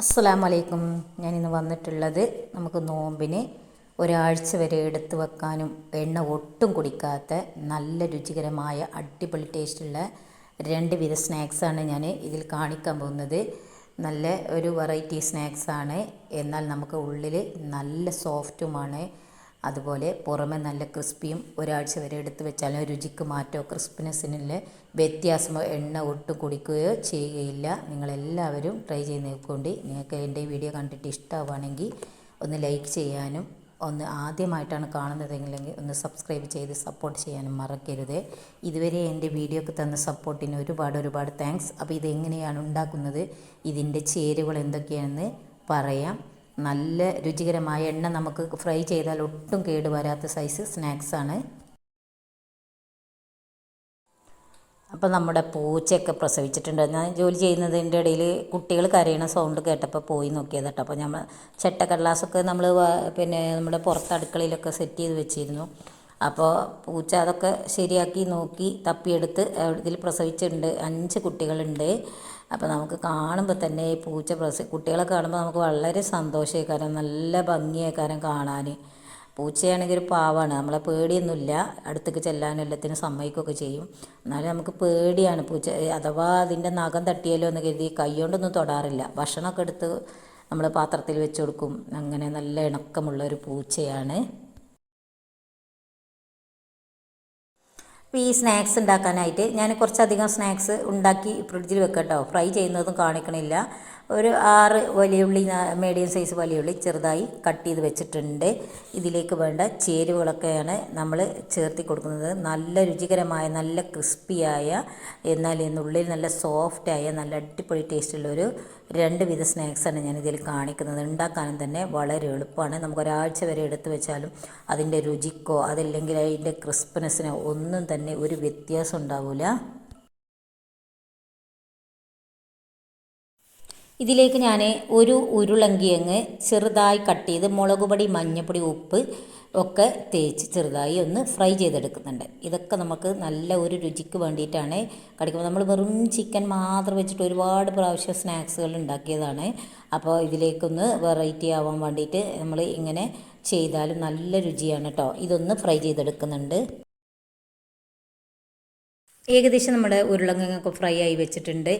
അസ്സലാമു വലൈക്കും ഞാനിന്ന് വന്നിട്ടുള്ളത് നമുക്ക് നോമ്പിന് ഒരാഴ്ച വരെ എടുത്തു വെക്കാനും എണ്ണ ഒട്ടും കുടിക്കാത്ത നല്ല രുചികരമായ അടിപൊളി ടേസ്റ്റുള്ള രണ്ട് വിധ സ്നാക്സാണ് ഞാൻ ഇതിൽ കാണിക്കാൻ പോകുന്നത്. നല്ല ഒരു വെറൈറ്റി സ്നാക്സാണ്. എന്നാൽ നമുക്ക് ഉള്ളിൽ നല്ല സോഫ്റ്റുമാണ്. അതുപോലെ പുറമെ നല്ല ക്രിസ്പിയും ഒരാഴ്ച വരെ എടുത്ത് വെച്ചാലും രുചിക്ക് മാറ്റോ ക്രിസ്പിനെസ്സിനുള്ള വ്യത്യാസമോ എണ്ണ ഒട്ടും കുടിക്കുകയോ ചെയ്യുകയില്ല. നിങ്ങളെല്ലാവരും ട്രൈ ചെയ്ത് നോക്കൊണ്ട് നിങ്ങൾക്ക് എന്റെ വീഡിയോ കണ്ടിട്ട് ഇഷ്ടമാവുകയാണെങ്കിൽ ഒന്ന് ലൈക്ക് ചെയ്യാനും ഒന്ന് ആദ്യമായിട്ടാണ് കാണുന്നതെങ്കിലെങ്കിൽ ഒന്ന് സബ്സ്ക്രൈബ് ചെയ്ത് സപ്പോർട്ട് ചെയ്യാനും മറക്കരുത്. ഇതുവരെ എന്റെ വീഡിയോക്ക് തന്ന സപ്പോർട്ടിന് ഒരുപാട് ഒരുപാട് താങ്ക്സ്. അപ്പോൾ ഇതെങ്ങനെയാണ് ഉണ്ടാക്കുന്നത്? ഇതിന്റെ ചേരുവകൾ എന്തൊക്കെയാണെന്ന് പറയാം. നല്ല രുചികരമായ എണ്ണ നമുക്ക് ഫ്രൈ ചെയ്താൽ ഒട്ടും കേടുവരാത്ത സൈസ് സ്നാക്സാണ് അപ്പോൾ നമ്മുടെ പൂച്ചയൊക്കെ പ്രസവിച്ചിട്ടുണ്ട്. ഞാൻ ജോലി ചെയ്യുന്നതിന്റെ ഇടയിൽ കുട്ടികൾ കരയണ സൗണ്ട് കേട്ടപ്പോൾ പോയി നോക്കിയത് കേട്ടോ. അപ്പോൾ നമ്മൾ ചെട്ടക്കടലാസൊക്കെ നമ്മൾ പിന്നെ നമ്മുടെ പുറത്ത് അടുക്കളയിലൊക്കെ സെറ്റ് ചെയ്ത് വെച്ചിരുന്നു. അപ്പോൾ പൂച്ച അതൊക്കെ ശരിയാക്കി നോക്കി തപ്പിയെടുത്ത് ഇതിൽ പ്രസവിച്ചിട്ടുണ്ട്. അഞ്ച് കുട്ടികളുണ്ട്. അപ്പോൾ നമുക്ക് കാണുമ്പോൾ തന്നെ ഈ പൂച്ച പ്രസ കുട്ടികളെ കാണുമ്പോൾ നമുക്ക് വളരെ സന്തോഷമായിക്കാരം നല്ല ഭംഗിയായിക്കാരം കാണാൻ പൂച്ചയാണെങ്കിൽ ഒരു പാവാണ് നമ്മളെ പേടിയൊന്നുമില്ല അടുത്തേക്ക് ചെല്ലാനും എല്ലാത്തിനും സമ്മതിക്കുകയൊക്കെ ചെയ്യും. എന്നാലും നമുക്ക് പേടിയാണ് പൂച്ച അഥവാ അതിന്റെ നഖം തട്ടിയാലോ എന്ന് കരുതി കൈകൊണ്ടൊന്നും തൊടാറില്ല. ഭക്ഷണമൊക്കെ എടുത്ത് നമ്മൾ പാത്രത്തിൽ വെച്ച് കൊടുക്കും. അങ്ങനെ നല്ല ഇണക്കമുള്ള ഒരു പൂച്ചയാണ്. ഈ സ്നാക്സ് ഉണ്ടാക്കാനായിട്ട് ഞാൻ കുറച്ചധികം സ്നാക്സ് ഉണ്ടാക്കി ഫ്രിഡ്ജിൽ വെക്കട്ടോ. ഫ്രൈ ചെയ്യുന്നതും കാണിക്കണില്ല. ഒരു ആറ് വലിയുള്ളി മീഡിയം സൈസ് വലിയുള്ളി ചെറുതായി കട്ട് ചെയ്ത് വെച്ചിട്ടുണ്ട്. ഇതിലേക്ക് വേണ്ട ചേരുവകളൊക്കെയാണ് നമ്മൾ ചേർത്തി കൊടുക്കുന്നത്. നല്ല രുചികരമായ നല്ല ക്രിസ്പിയായ എന്നാൽ ഉള്ളിൽ നല്ല സോഫ്റ്റായ നല്ല അടിപൊളി ടേസ്റ്റുള്ള ഒരു രണ്ട് വിധ സ്നാക്സാണ് ഞാൻ ഇതിൽ കാണിക്കുന്നത്. ഉണ്ടാക്കാനും തന്നെ വളരെ എളുപ്പമാണ്. നമുക്ക് ഒരാഴ്ച വരെ എടുത്തു വെച്ചാലും അതിന്റെ രുചിക്കോ അതല്ലെങ്കിൽ അതിന്റെ ക്രിസ്പിനെസ്സിനോ ഒന്നും തന്നെ ഒരു വ്യത്യാസം ഉണ്ടാവില്ല ഇതിലേക്ക് ഞാൻ ഒരു ഉരുളങ്കിയങ്ങ് ചെറുതായി കട്ട് ചെയ്ത് മുളക് പൊടി മഞ്ഞൾപ്പൊടി ഉപ്പ് ഒക്കെ തേച്ച് ചെറുതായി ഒന്ന് ഫ്രൈ ചെയ്തെടുക്കുന്നുണ്ട്. ഇതൊക്കെ നമുക്ക് നല്ല ഒരു രുചിക്ക് വേണ്ടിയിട്ടാണ് കടിക്കുമ്പോൾ നമ്മൾ വെറും ചിക്കൻ മാത്രം വെച്ചിട്ട് ഒരുപാട് പ്രാവശ്യം സ്നാക്സുകൾ ഉണ്ടാക്കിയതാണ്. അപ്പോൾ ഇതിലേക്കൊന്ന് വെറൈറ്റി ആവാൻ വേണ്ടിയിട്ട് നമ്മൾ ഇങ്ങനെ ചെയ്താലും നല്ല രുചിയാണ് കേട്ടോ ഇതൊന്ന് ഫ്രൈ ചെയ്തെടുക്കുന്നുണ്ട്. ഏകദേശം നമ്മുടെ ഉരുളങ്കിഴങ്ങൊക്കെ ഫ്രൈ ആയി വെച്ചിട്ടുണ്ട്.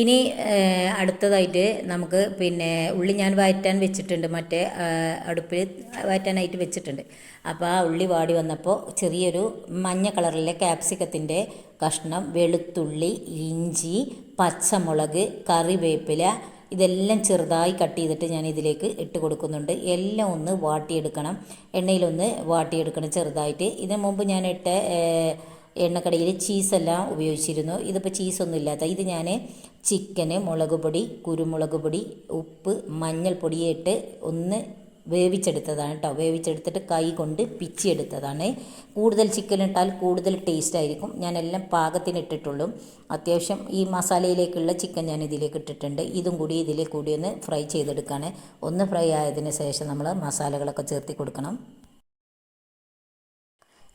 ഇനി അടുത്തതായിട്ട് നമുക്ക് പിന്നെ ഉള്ളി ഞാൻ വാറ്റാൻ വെച്ചിട്ടുണ്ട്. മറ്റേ അടുപ്പിൽ വാറ്റാനായിട്ട് വെച്ചിട്ടുണ്ട്. അപ്പോൾ ആ ഉള്ളി വാടി വന്നപ്പോൾ ചെറിയൊരു മഞ്ഞ കളറിലെ ക്യാപ്സിക്കത്തിന്റെ കഷ്ണം വെളുത്തുള്ളി ഇഞ്ചി പച്ചമുളക് കറിവേപ്പില ഇതെല്ലാം ചെറുതായി കട്ട് ചെയ്തിട്ട് ഞാൻ ഇതിലേക്ക് ഇട്ട് കൊടുക്കുന്നുണ്ട്. എല്ലാം ഒന്ന് വാട്ടിയെടുക്കണം. എണ്ണയിലൊന്ന് വാട്ടിയെടുക്കണം ചെറുതായിട്ട്. ഇതിനു മുമ്പ് ഞാൻ ഇട്ട എണ്ണക്കടയിൽ ചീസെല്ലാം ഉപയോഗിച്ചിരുന്നു. ഇതിപ്പോൾ ചീസൊന്നും ഇല്ലാത്ത ഇത് ഞാൻ ചിക്കന് മുളക് പൊടി കുരുമുളക് പൊടി ഉപ്പ് മഞ്ഞൾപ്പൊടിയിട്ട് ഒന്ന് വേവിച്ചെടുത്തതാണ് കേട്ടോ വേവിച്ചെടുത്തിട്ട് കൈ കൊണ്ട് പിച്ചിയെടുത്തതാണ്. കൂടുതൽ ചിക്കൻ ഇട്ടാൽ കൂടുതൽ ടേസ്റ്റ് ആയിരിക്കും. ഞാനെല്ലാം പാകത്തിന് ഇട്ടിട്ടുള്ളൂ. അത്യാവശ്യം ഈ മസാലയിലേക്കുള്ള ചിക്കൻ ഞാൻ ഇതിലേക്ക് ഇട്ടിട്ടുണ്ട്. ഇതും കൂടി ഇതിലേക്ക് കൂടി ഒന്ന് ഫ്രൈ ചെയ്തെടുക്കുകയാണ് ഒന്ന് ഫ്രൈ ആയതിന് ശേഷം നമ്മൾ മസാലകളൊക്കെ ചേർത്തി കൊടുക്കണം.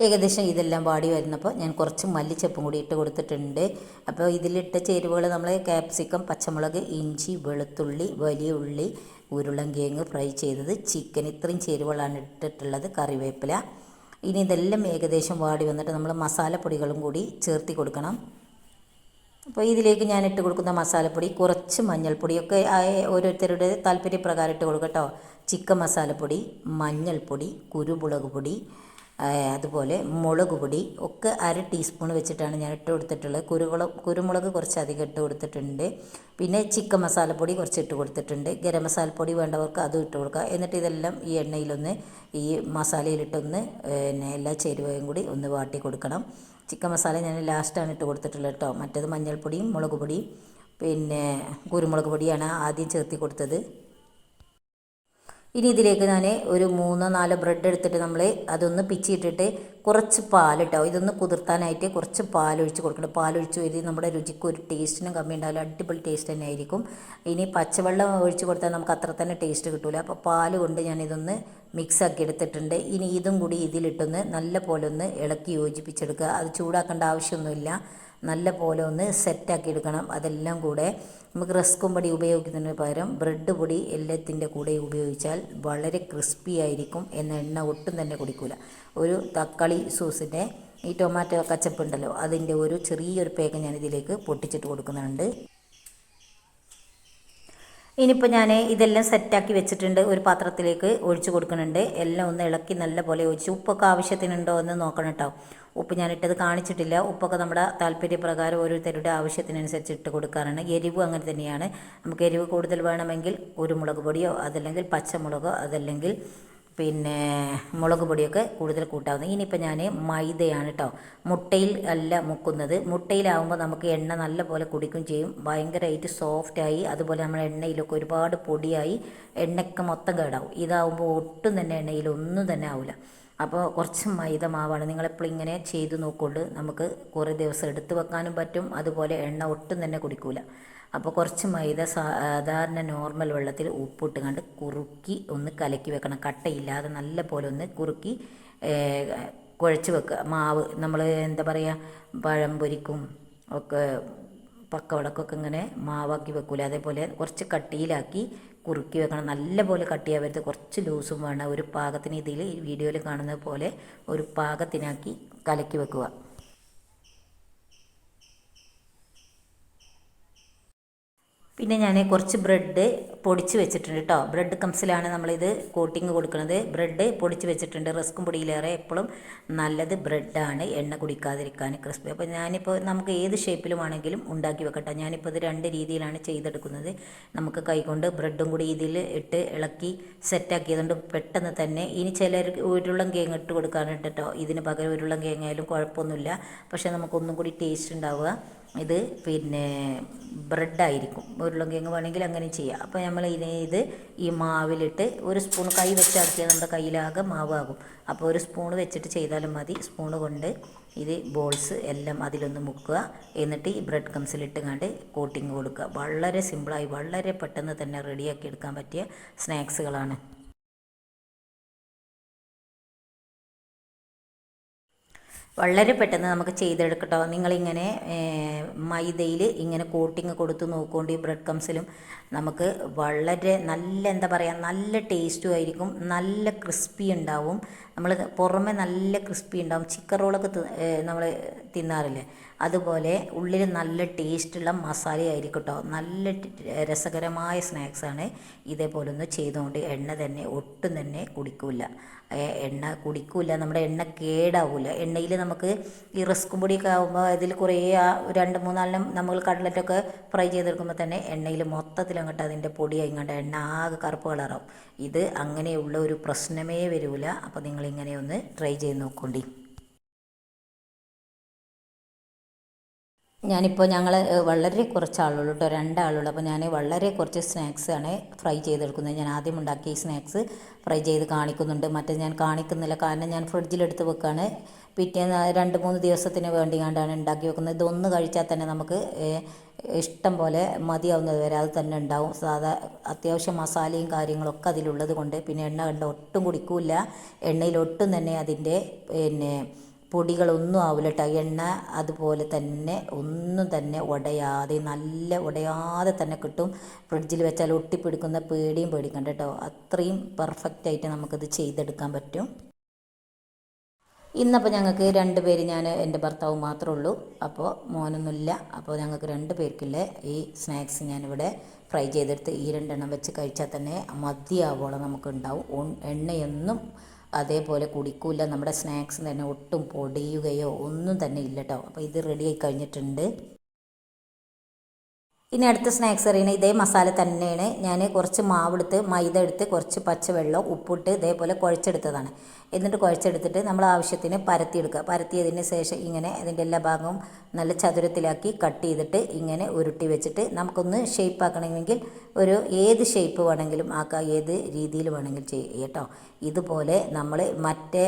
ഏകദേശം ഇതെല്ലാം വാടി വരുന്നപ്പോൾ ഞാൻ കുറച്ച് മല്ലിച്ചപ്പും കൂടി ഇട്ട് കൊടുത്തിട്ടുണ്ട്. അപ്പോൾ ഇതിലിട്ട ചേരുവകൾ നമ്മൾ ക്യാപ്സിക്കം പച്ചമുളക് ഇഞ്ചി വെളുത്തുള്ളി വലിയ ഉള്ളി ഉരുളങ്കിഴങ്ങ് ഫ്രൈ ചെയ്തത് ചിക്കൻ. ഇത്രയും ചേരുവകളാണ് ഇട്ടിട്ടുള്ളത് കറിവേപ്പില. ഇനി ഇതെല്ലാം ഏകദേശം വാടി വന്നിട്ട് നമ്മൾ മസാലപ്പൊടികളും കൂടി ചേർത്തി കൊടുക്കണം. അപ്പോൾ ഇതിലേക്ക് ഞാൻ ഇട്ട് കൊടുക്കുന്ന മസാലപ്പൊടി കുറച്ച് മഞ്ഞൾപ്പൊടിയൊക്കെ ഓരോരുത്തരുടെ താല്പര്യപ്രകാരം ഇട്ട് കൊടുക്കട്ടോ. ചിക്കൻ മസാലപ്പൊടി മഞ്ഞൾപ്പൊടി കുരുമുളക് പൊടി അതുപോലെ മുളക് പൊടി ഒക്കെ അര ടീസ്പൂൺ വെച്ചിട്ടാണ് ഞാൻ ഇട്ട് കൊടുത്തിട്ടുള്ളത്. കുരുമുളക് കുരുമുളക് കുറച്ച് അധികം ഇട്ട് കൊടുത്തിട്ടുണ്ട്. പിന്നെ ചിക്കൻ മസാലപ്പൊടി കുറച്ച് ഇട്ട് കൊടുത്തിട്ടുണ്ട്. ഗരം മസാലപ്പൊടി വേണ്ടവർക്ക് അതും ഇട്ട് കൊടുക്കുക എന്നിട്ട് ഇതെല്ലാം ഈ എണ്ണയിലൊന്ന് ഈ മസാലയിലിട്ടൊന്ന് പിന്നെ എല്ലാ ചേരുവയും കൂടി ഒന്ന് വാട്ടി കൊടുക്കണം. ചിക്കൻ മസാല ഞാൻ ലാസ്റ്റാണ് ഇട്ട് കൊടുത്തിട്ടുള്ളത് കേട്ടോ മറ്റേത് മഞ്ഞൾപ്പൊടിയും മുളക് പൊടിയും പിന്നെ കുരുമുളക് പൊടിയാണ് ആദ്യം ചേർത്തി കൊടുത്തത്. ഇനി ഇതിലേക്ക് ഞാൻ ഒരു മൂന്നോ നാലോ ബ്രെഡ് എടുത്തിട്ട് നമ്മൾ അതൊന്ന് പിച്ചിട്ടിട്ട് കുറച്ച് പാലിട്ടോ ഇതൊന്ന് കുതിർത്താനായിട്ട് കുറച്ച് പാലൊഴിച്ച് കൊടുക്കണം. പാലൊഴിച്ച് വരി നമ്മുടെ രുചിക്ക് ഒരു ടേസ്റ്റിനും കമ്മി ഉണ്ടാവില്ല. അടിപൊളി ടേസ്റ്റ് തന്നെ ആയിരിക്കും. ഇനി പച്ചവെള്ളം ഒഴിച്ച് കൊടുത്താൽ നമുക്ക് അത്ര തന്നെ ടേസ്റ്റ് കിട്ടില്ല അപ്പോൾ പാൽ കൊണ്ട് ഞാനിതൊന്ന് മിക്സ് ആക്കി എടുത്തിട്ടുണ്ട്. ഇനി ഇതും കൂടി ഇതിലിട്ടൊന്ന് നല്ല പോലെ ഒന്ന് ഇളക്കി യോജിപ്പിച്ചെടുക്കുക. അത് ചൂടാക്കേണ്ട ആവശ്യമൊന്നുമില്ല. നല്ല പോലെ ഒന്ന് സെറ്റാക്കി എടുക്കണം. അതെല്ലാം കൂടെ നമുക്ക് റസ്കും പൊടി ഉപയോഗിക്കുന്നതിന് പകരം ബ്രെഡ് പൊടി എല്ലാത്തിന്റെ കൂടെ ഉപയോഗിച്ചാൽ വളരെ ക്രിസ്പി ആയിരിക്കും എന്ന എണ്ണ ഒട്ടും തന്നെ കുടിക്കില്ല ഒരു തക്കാളി സൂസിന്റെ ഈ ടൊമാറ്റോ കച്ചപ്പ് ഉണ്ടല്ലോ അതിന്റെ ഒരു ചെറിയൊരു പേക്ക് ഞാൻ ഇതിലേക്ക് പൊട്ടിച്ചിട്ട് കൊടുക്കുന്നുണ്ട്. ഇനിയിപ്പോൾ ഞാൻ ഇതെല്ലാം സെറ്റാക്കി വെച്ചിട്ടുണ്ട് ഒരു പാത്രത്തിലേക്ക് ഒഴിച്ച് കൊടുക്കുന്നുണ്ട്. എല്ലാം ഒന്ന് ഇളക്കി നല്ല പോലെ ഒഴിച്ച് ഉപ്പൊക്കെ ആവശ്യത്തിനുണ്ടോ എന്ന് നോക്കണം കേട്ടോ ഉപ്പ് ഞാനിട്ടത് കാണിച്ചിട്ടില്ല. ഉപ്പൊക്കെ നമ്മുടെ താല്പര്യപ്രകാരം ഓരോരുത്തരുടെ ആവശ്യത്തിനനുസരിച്ച് ഇട്ട് കൊടുക്കാറാണ്. എരിവ് അങ്ങനെ തന്നെയാണ്. നമുക്ക് എരിവ് കൂടുതൽ വേണമെങ്കിൽ കുരുമുളക് പൊടിയോ അതല്ലെങ്കിൽ പച്ചമുളകോ അതല്ലെങ്കിൽ പിന്നെ മുളക് പൊടിയൊക്കെ കൂടുതൽ കൂട്ടാവുന്നത്. ഇനിയിപ്പോൾ ഞാൻ മൈദയാണ് കേട്ടോ മുട്ടയിൽ അല്ല മുക്കുന്നത്. മുട്ടയിലാവുമ്പോൾ നമുക്ക് എണ്ണ നല്ല പോലെ കുടിക്കും ചെയ്യും. ഭയങ്കരമായിട്ട് സോഫ്റ്റായി അതുപോലെ നമ്മൾ എണ്ണയിലൊക്കെ ഒരുപാട് പൊടിയായി എണ്ണയ്ക്ക് മൊത്തം കേടാവും. ഇതാവുമ്പോൾ ഒട്ടും തന്നെ എണ്ണയിൽ ഒന്നും തന്നെ ആവില്ല അപ്പോൾ കുറച്ച് മൈദ മാവാണ്. നിങ്ങളെപ്പോഴും ഇങ്ങനെ ചെയ്ത് നോക്കുകൊണ്ട് നമുക്ക് കുറേ ദിവസം എടുത്ത് വെക്കാനും പറ്റും. അതുപോലെ എണ്ണ ഒട്ടും തന്നെ കുടിക്കൂല. അപ്പോൾ കുറച്ച് മൈദ സാധാരണ നോർമൽ വെള്ളത്തിൽ ഉപ്പിട്ട് കണ്ട് കുറുക്കി ഒന്ന് കലക്കി വെക്കണം. കട്ടയില്ലാതെ നല്ല പോലെ ഒന്ന് കുറുക്കി കുഴച്ച് വെക്കുക. മാവ് നമ്മൾ എന്താ പറയുക പഴം പൊരിക്കും ഒക്കെ പക്കവടക്കൊക്കെ ഇങ്ങനെ മാവാക്കി വെക്കൂല. അതേപോലെ കുറച്ച് കട്ടിയിലാക്കി കുറുക്കി വെക്കണം. നല്ല പോലെ കട്ടിയാവരുത് കുറച്ച് ലൂസും വേണം. ഒരു പാകത്തിന് ഇതിൽ വീഡിയോയിൽ കാണുന്നത് പോലെ ഒരു പാകത്തിനാക്കി കലക്കി വെക്കുക. പിന്നെ ഞാൻ കുറച്ച് ബ്രെഡ് പൊടിച്ച് വെച്ചിട്ടുണ്ട് കേട്ടോ ബ്രെഡ് കംസിലാണ് നമ്മളിത് കോട്ടിങ് കൊടുക്കുന്നത്. ബ്രെഡ് പൊടിച്ച് വെച്ചിട്ടുണ്ട്. റസ്കും പൊടിയിലേറെ എപ്പോഴും നല്ലത് ബ്രെഡാണ് എണ്ണ കുടിക്കാതിരിക്കാൻ ക്രിസ്പി അപ്പോൾ ഞാനിപ്പോൾ നമുക്ക് ഏത് ഷേപ്പിലുമാണെങ്കിലും ഉണ്ടാക്കി വെക്കട്ടെ. ഞാനിപ്പോൾ ഇത് രണ്ട് രീതിയിലാണ് ചെയ്തെടുക്കുന്നത്. നമുക്ക് കൈകൊണ്ട് ബ്രെഡും കൂടി ഇതിൽ ഇട്ട് ഇളക്കി സെറ്റാക്കിയതുകൊണ്ട് പെട്ടെന്ന് തന്നെ ഇനി ചിലർ ഉരുളം കേങ്ങ് ഇട്ട് കൊടുക്കാനുണ്ട് കേട്ടോ ഇതിന് പകരം ഉരുളം കേങ്ങായാലും കുഴപ്പമൊന്നുമില്ല. പക്ഷേ നമുക്കൊന്നും കൂടി ടേസ്റ്റ് ഉണ്ടാവുക. ഇത് പിന്നെ ബ്രെഡായിരിക്കും. ഉരുളക്കിഴങ്ങ് വേണമെങ്കിൽ അങ്ങനെ ചെയ്യാം. അപ്പോൾ നമ്മൾ ഇതിനെ ഇത് ഈ മാവിലിട്ട് ഒരു സ്പൂൺ കൈ വെച്ചാക്കിയാൽ നമ്മുടെ കയ്യിലാകെ മാവാകും. അപ്പോൾ ഒരു സ്പൂൺ വെച്ചിട്ട് ചെയ്താലും മതി. സ്പൂൺ കൊണ്ട് ഇത് ബോൾസ് എല്ലാം അതിലൊന്ന് മുക്കുക. എന്നിട്ട് ഈ ബ്രെഡ് കംസിലിട്ട് കണ്ട് കോട്ടിങ് കൊടുക്കുക. വളരെ സിമ്പിളായി വളരെ പെട്ടെന്ന് തന്നെ റെഡിയാക്കി എടുക്കാൻ പറ്റിയ സ്നാക്സുകളാണ്. വളരെ പെട്ടെന്ന് നമുക്ക് ചെയ്തെടുക്കട്ടോ. നിങ്ങളിങ്ങനെ മൈദയിൽ ഇങ്ങനെ കോട്ടിങ് കൊടുത്ത് നോക്കുകൊണ്ട് ഈ ബ്രെഡ് കംസിലും നമുക്ക് വളരെ നല്ല എന്താ പറയുക നല്ല ടേസ്റ്റും ആയിരിക്കും. നല്ല ക്രിസ്പി ഉണ്ടാവും. നമ്മൾ പുറമെ നല്ല ക്രിസ്പി ഉണ്ടാവും. ചിക്കൻ റോളൊക്കെ നമ്മൾ തിന്നാറില്ലേ? അതുപോലെ ഉള്ളിൽ നല്ല ടേസ്റ്റുള്ള മസാലയായിരിക്കും കേട്ടോ നല്ല രസകരമായ സ്നാക്സാണ് ഇതേപോലെ ഒന്ന് ചെയ്തുകൊണ്ട് എണ്ണ തന്നെ ഒട്ടും തന്നെ കുടിക്കില്ല എണ്ണ കുടിക്കില്ല നമ്മുടെ എണ്ണ കേടാവില്ല എണ്ണയിൽ നമുക്ക് ഈ റിസ്ക് പൊടിയൊക്കെ ആകുമ്പോൾ ഇതിൽ കുറേ ആ രണ്ട് മൂന്നാലെണ്ണം നമ്മൾ കട്ലറ്റൊക്കെ ഫ്രൈ ചെയ്തെടുക്കുമ്പോൾ തന്നെ എണ്ണയിൽ മൊത്തത്തിൽ അങ്ങോട്ട് അതിന്റെ പൊടി അങ്ങോട്ട് എണ്ണ ആകെ കറുപ്പ് കളറാവും. ഇത് അങ്ങനെയുള്ള ഒരു പ്രശ്നമേ വരില്ല അപ്പോൾ നിങ്ങളിങ്ങനെ ഒന്ന് ട്രൈ ചെയ്ത് നോക്കണ്ടി. ഞാനിപ്പോൾ ഞങ്ങൾ വളരെ കുറച്ച് ആളുള്ളൂ കേട്ടോ രണ്ടാളുള്ളൂ. അപ്പോൾ ഞാൻ വളരെ കുറച്ച് സ്നാക്സ് ആണ് ഫ്രൈ ചെയ്തെടുക്കുന്നത്. ഞാൻ ആദ്യം ഉണ്ടാക്കിയ സ്നാക്സ് ഫ്രൈ ചെയ്ത് കാണിക്കുന്നുണ്ട്. മറ്റേ ഞാൻ കാണിക്കുന്നില്ല. കാരണം ഞാൻ ഫ്രിഡ്ജിലെടുത്ത് വെക്കുകയാണ് പിറ്റേന്ന് രണ്ട് മൂന്ന് ദിവസത്തിന് വേണ്ടി കണ്ടാണ് ഉണ്ടാക്കി വെക്കുന്നത്. ഇതൊന്ന് കഴിച്ചാൽ തന്നെ നമുക്ക് ഇഷ്ടം പോലെ മതിയാവുന്നത് വരെ അത് തന്നെ ഉണ്ടാവും. സാധാ അത്യാവശ്യം മസാലയും കാര്യങ്ങളൊക്കെ അതിലുള്ളത് കൊണ്ട് പിന്നെ എണ്ണ കണ്ട ഒട്ടും കുടിക്കില്ല. എണ്ണയിൽ ഒട്ടും തന്നെ അതിന്റെ പിന്നെ പൊടികളൊന്നും ആവില്ല കേട്ടോ എണ്ണ അതുപോലെ തന്നെ ഒന്നും തന്നെ ഉടയാതെ നല്ല ഉടയാതെ തന്നെ കിട്ടും. ഫ്രിഡ്ജിൽ വെച്ചാൽ ഒട്ടിപ്പിടിക്കുന്ന പേടിയും പേടിക്കണ്ട കേട്ടോ അത്രയും പെർഫെക്റ്റായിട്ട് നമുക്കിത് ചെയ്തെടുക്കാൻ പറ്റും. ഇന്നപ്പോൾ ഞങ്ങൾക്ക് രണ്ട് പേര് ഞാൻ എന്റെ ഭർത്താവ് മാത്രമേ ഉള്ളൂ. അപ്പോൾ മോനൊന്നുമില്ല. അപ്പോൾ ഞങ്ങൾക്ക് രണ്ട് പേർക്കുള്ള ഈ സ്നാക്സ് ഞാനിവിടെ ഫ്രൈ ചെയ്തെടുത്ത് ഈ രണ്ടെണ്ണം വെച്ച് കഴിച്ചാൽ തന്നെ മതിയാവോളം നമുക്ക് ഉണ്ടാവും എണ്ണയൊന്നും അതേപോലെ കുടിക്കൂല നമ്മുടെ സ്നാക്സ് തന്നെ ഒട്ടും പൊടിയുകയോ ഒന്നും തന്നെ ഇല്ല കേട്ടോ അപ്പോൾ ഇത് റെഡി ആയി കഴിഞ്ഞിട്ടുണ്ട്. ഇനി അടുത്ത സ്നാക്സ് അറിയണ ഇതേ മസാല തന്നെയാണ്. ഞാൻ കുറച്ച് മാവെടുത്ത് മൈദ എടുത്ത് കുറച്ച് പച്ചവെള്ളം ഉപ്പിട്ട് ഇതേപോലെ കുഴച്ചെടുത്തതാണ്. എന്നിട്ട് കുഴച്ചെടുത്തിട്ട് നമ്മൾ ആവശ്യത്തിന് പരത്തിയെടുക്കുക. പരത്തിയതിന് ശേഷം ഇങ്ങനെ അതിന്റെ എല്ലാ ഭാഗവും നല്ല ചതുരത്തിലാക്കി കട്ട് ചെയ്തിട്ട് ഇങ്ങനെ ഉരുട്ടി വെച്ചിട്ട് നമുക്കൊന്ന് ഷേപ്പ് ആക്കണമെങ്കിൽ ഒരു ഏത് ഷേപ്പ് വേണമെങ്കിലും ആക്കാം. ഏത് രീതിയിൽ വേണമെങ്കിലും ചെയ്യാം കേട്ടോ ഇതുപോലെ നമ്മൾ മറ്റേ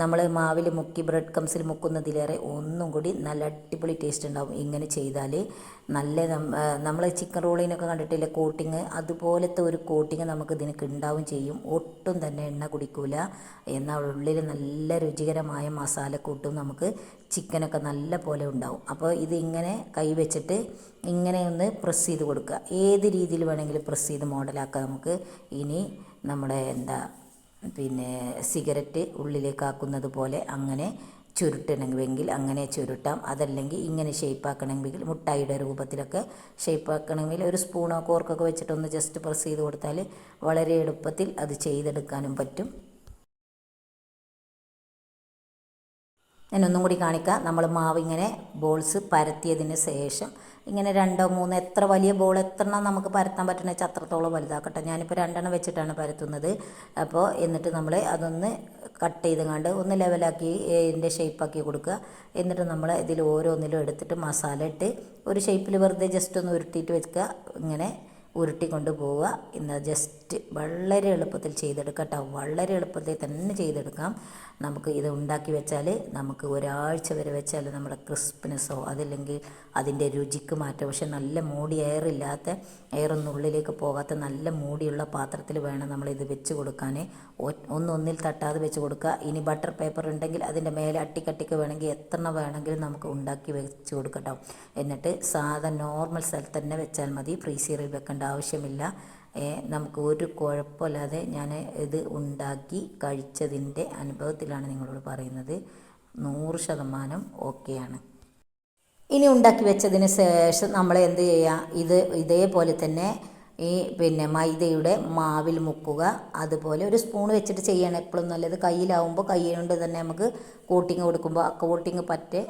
നമ്മൾ മാവിൽ മുക്കി ബ്രെഡ് കംസിൽ മുക്കുന്നതിലേറെ ഒന്നും കൂടി നല്ല അടിപൊളി ടേസ്റ്റ് ഉണ്ടാവും. ഇങ്ങനെ ചെയ്താൽ നല്ല നമ്മൾ ചിക്കൻ റോളിനൊക്കെ കണ്ടിട്ടില്ലേ? കോട്ടിങ് അതുപോലത്തെ ഒരു കോട്ടിങ് നമുക്ക് ഇതിനൊക്കെ ഉണ്ടാവും ചെയ്യും. ഒട്ടും തന്നെ എണ്ണ കുടിക്കൂല. എന്നാൽ ഉള്ളിൽ നല്ല രുചികരമായ മസാലക്കൂട്ടും നമുക്ക് ചിക്കനൊക്കെ നല്ല പോലെ ഉണ്ടാവും. അപ്പോൾ ഇത് ഇങ്ങനെ കൈ വെച്ചിട്ട് ഇങ്ങനെ ഒന്ന് പ്രസ് ചെയ്ത് കൊടുക്കുക. ഏത് രീതിയിൽ വേണമെങ്കിലും പ്രസ് ചെയ്ത് മോഡലാക്കാം നമുക്ക്. ഇനി നമ്മുടെ എന്താ പിന്നെ സിഗരറ്റ് ഉള്ളിലേക്കാക്കുന്നത് പോലെ അങ്ങനെ ചുരുട്ടണമെങ്കിൽ അങ്ങനെ ചുരുട്ടാം. അതല്ലെങ്കിൽ ഇങ്ങനെ ഷേപ്പ് ആക്കണമെങ്കിൽ മുട്ടായിയുടെ രൂപത്തിലൊക്കെ ഷേപ്പ് ആക്കണമെങ്കിൽ ഒരു സ്പൂണോ കോർക്കൊക്കെ വെച്ചിട്ടൊന്ന് ജസ്റ്റ് പ്രസ് ചെയ്ത് കൊടുത്താൽ വളരെ എളുപ്പത്തിൽ അത് ചെയ്തെടുക്കാനും പറ്റും. ഞാൻ ഒന്നും കൂടി കാണിക്കാം. നമ്മൾ മാവ് ഇങ്ങനെ ബോൾസ് പരത്തിയതിന് ശേഷം ഇങ്ങനെ രണ്ടോ മൂന്നോ എത്ര വലിയ ബോൾ എത്രണ്ണം നമുക്ക് പരത്താൻ പറ്റണ അത്രത്തോളം വലുതാക്കട്ടെ. ഞാനിപ്പോൾ രണ്ടെണ്ണം വെച്ചിട്ടാണ് പരത്തുന്നത്. അപ്പോൾ എന്നിട്ട് നമ്മൾ അതൊന്ന് കട്ട് ചെയ്തുകൊണ്ട് ഒന്ന് ലെവലാക്കി ഇതിന്റെ ഷേപ്പാക്കി കൊടുക്കുക. എന്നിട്ട് നമ്മൾ ഇതിൽ ഓരോന്നിലും എടുത്തിട്ട് മസാല ഇട്ട് ഒരു ഷേപ്പിൽ വെറുതെ ജസ്റ്റ് ഒന്ന് ഉരുട്ടിയിട്ട് വെക്കുക. ഇങ്ങനെ ഉരുട്ടിക്കൊണ്ട് പോവുക. ഇന്ന് ജസ്റ്റ് വളരെ എളുപ്പത്തിൽ ചെയ്തെടുക്കാം കേട്ടോ. വളരെ എളുപ്പത്തിൽ തന്നെ ചെയ്തെടുക്കാം. നമുക്ക് ഇത് ഉണ്ടാക്കി വെച്ചാൽ നമുക്ക് ഒരാഴ്ച വരെ വെച്ചാൽ നമ്മുടെ ക്രിസ്പിനെസ്സോ അതല്ലെങ്കിൽ അതിന്റെ രുചിക്ക് മാറ്റം. പക്ഷെ നല്ല മൂടി എയറില്ലാത്ത എയറൊന്നും ഉള്ളിലേക്ക് പോകാത്ത നല്ല മൂടിയുള്ള പാത്രത്തിൽ വേണം നമ്മളിത് വെച്ച് കൊടുക്കാൻ. ഒന്നൊന്നിൽ തട്ടാതെ വെച്ച് കൊടുക്കുക. ഇനി ബട്ടർ പേപ്പർ ഉണ്ടെങ്കിൽ അതിന്റെ മേലെ അട്ടിക്കട്ടിക്ക് വേണമെങ്കിൽ എത്ര വേണമെങ്കിലും നമുക്ക് ഉണ്ടാക്കി വെച്ച് കൊടുക്കട്ടോ എന്നിട്ട് സാധാ നോർമൽ സ്ഥലത്ത് തന്നെ വെച്ചാൽ മതി. ഫ്രീസറിൽ വെക്കേണ്ട ആവശ്യമില്ല. നമുക്ക് ഒരു കുഴപ്പമില്ലാതെ ഞാൻ ഇത് ഉണ്ടാക്കി കഴിച്ചതിന്റെ അനുഭവത്തിലാണ് നിങ്ങളോട് പറയുന്നത്. നൂറ് ശതമാനം ഓക്കെയാണ്. ഇനി ഉണ്ടാക്കി വെച്ചതിന് ശേഷം നമ്മൾ എന്ത് ചെയ്യുക ഇത് ഇതേപോലെ തന്നെ ഈ പിന്നെ മൈദയുടെ മാവിൽ മുക്കുക. അതുപോലെ ഒരു സ്പൂൺ വെച്ചിട്ട് ചെയ്യണം. എപ്പോഴും നല്ലത് കയ്യിലാവുമ്പോൾ കൈ കൊണ്ട് തന്നെ നമുക്ക് കോട്ടിങ് കൊടുക്കുമ്പോൾ കോട്ടിങ് പറ്റേ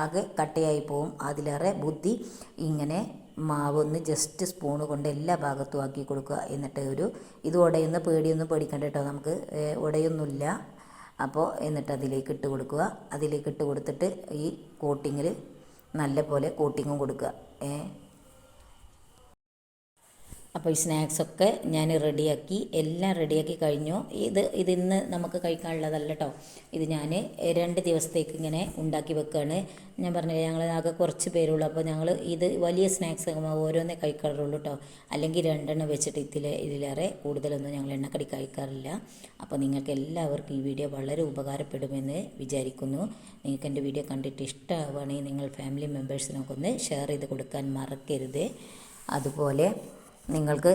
ആകെ കട്ടയായി പോവും. അതിലേറെ ബുദ്ധി ഇങ്ങനെ മാവ് ഒന്ന് ജസ്റ്റ് സ്പൂൺ കൊണ്ട് എല്ലാ ഭാഗത്തും ആക്കി കൊടുക്കുക. എന്നിട്ട് ഒരു ഇത് ഉടയുന്ന പേടിയൊന്നും പേടിക്കണ്ട കേട്ടോ. നമുക്ക് ഉടയൊന്നുമില്ല. അപ്പോൾ എന്നിട്ട് അതിലേക്ക് ഇട്ട് കൊടുക്കുക. അതിലേക്ക് ഇട്ട് കൊടുത്തിട്ട് ഈ കോട്ടിങ്ങിൽ നല്ല പോലെ കോട്ടിങ്ങും കൊടുക്കുക. അപ്പോൾ ഈ സ്നാക്സൊക്കെ ഞാൻ റെഡിയാക്കി എല്ലാം റെഡിയാക്കി കഴിഞ്ഞു. ഇത് ഇതിന്ന് നമുക്ക് കഴിക്കാനുള്ളതല്ല കേട്ടോ ഇത് ഞാൻ രണ്ട് ദിവസത്തേക്ക് ഇങ്ങനെ ഉണ്ടാക്കി വെക്കുകയാണ് ഞാൻ പറഞ്ഞില്ല ഞങ്ങൾ ആകെ കുറച്ച് പേരുള്ളൂ. അപ്പോൾ ഞങ്ങൾ ഇത് വലിയ സ്നാക്സ് ഓരോന്നേ കഴിക്കാറുള്ളൂ കേട്ടോ അല്ലെങ്കിൽ രണ്ടെണ്ണം വെച്ചിട്ട് ഇതിലെ ഇതിലേറെ കൂടുതലൊന്നും ഞങ്ങൾ എണ്ണക്കടി കഴിക്കാറില്ല. അപ്പോൾ നിങ്ങൾക്ക് എല്ലാവർക്കും ഈ വീഡിയോ വളരെ ഉപകാരപ്പെടുമെന്ന് വിചാരിക്കുന്നു. നിങ്ങൾക്ക് എന്റെ വീഡിയോ കണ്ടിട്ട് ഇഷ്ടമാവുകയാണെങ്കിൽ നിങ്ങൾ ഫാമിലി മെമ്പേഴ്സിനൊക്കെ ഒന്ന് ഷെയർ ചെയ്ത് കൊടുക്കാൻ മറക്കരുത്. അതുപോലെ നിങ്ങൾക്ക്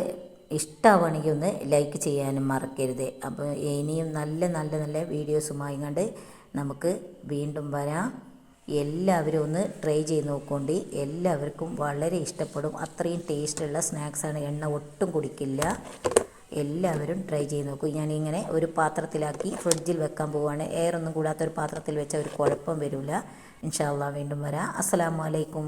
ഇഷ്ടമാവുകയാണെങ്കിൽ ഒന്ന് ലൈക്ക് ചെയ്യാനും മറക്കരുത്. അപ്പോൾ ഇനിയും നല്ല നല്ല നല്ല വീഡിയോസുമായി കണ്ട് നമുക്ക് വീണ്ടും വരാം. എല്ലാവരും ഒന്ന് ട്രൈ ചെയ്ത് നോക്കൊണ്ട്. എല്ലാവർക്കും വളരെ ഇഷ്ടപ്പെടും. അത്രയും ടേസ്റ്റുള്ള സ്നാക്സാണ് എണ്ണ ഒട്ടും കുടിക്കില്ല. എല്ലാവരും ട്രൈ ചെയ്ത് നോക്കൂ. ഞാനിങ്ങനെ ഒരു പാത്രത്തിലാക്കി ഫ്രിഡ്ജിൽ വെക്കാൻ പോവുകയാണ് എയർ ഒന്നും കൂടാത്ത ഒരു പാത്രത്തിൽ വെച്ചാൽ ഒരു കുഴപ്പം വരില്ല. ഇൻഷാല്ല വീണ്ടും വരാം. അസ്സാം വലൈക്കും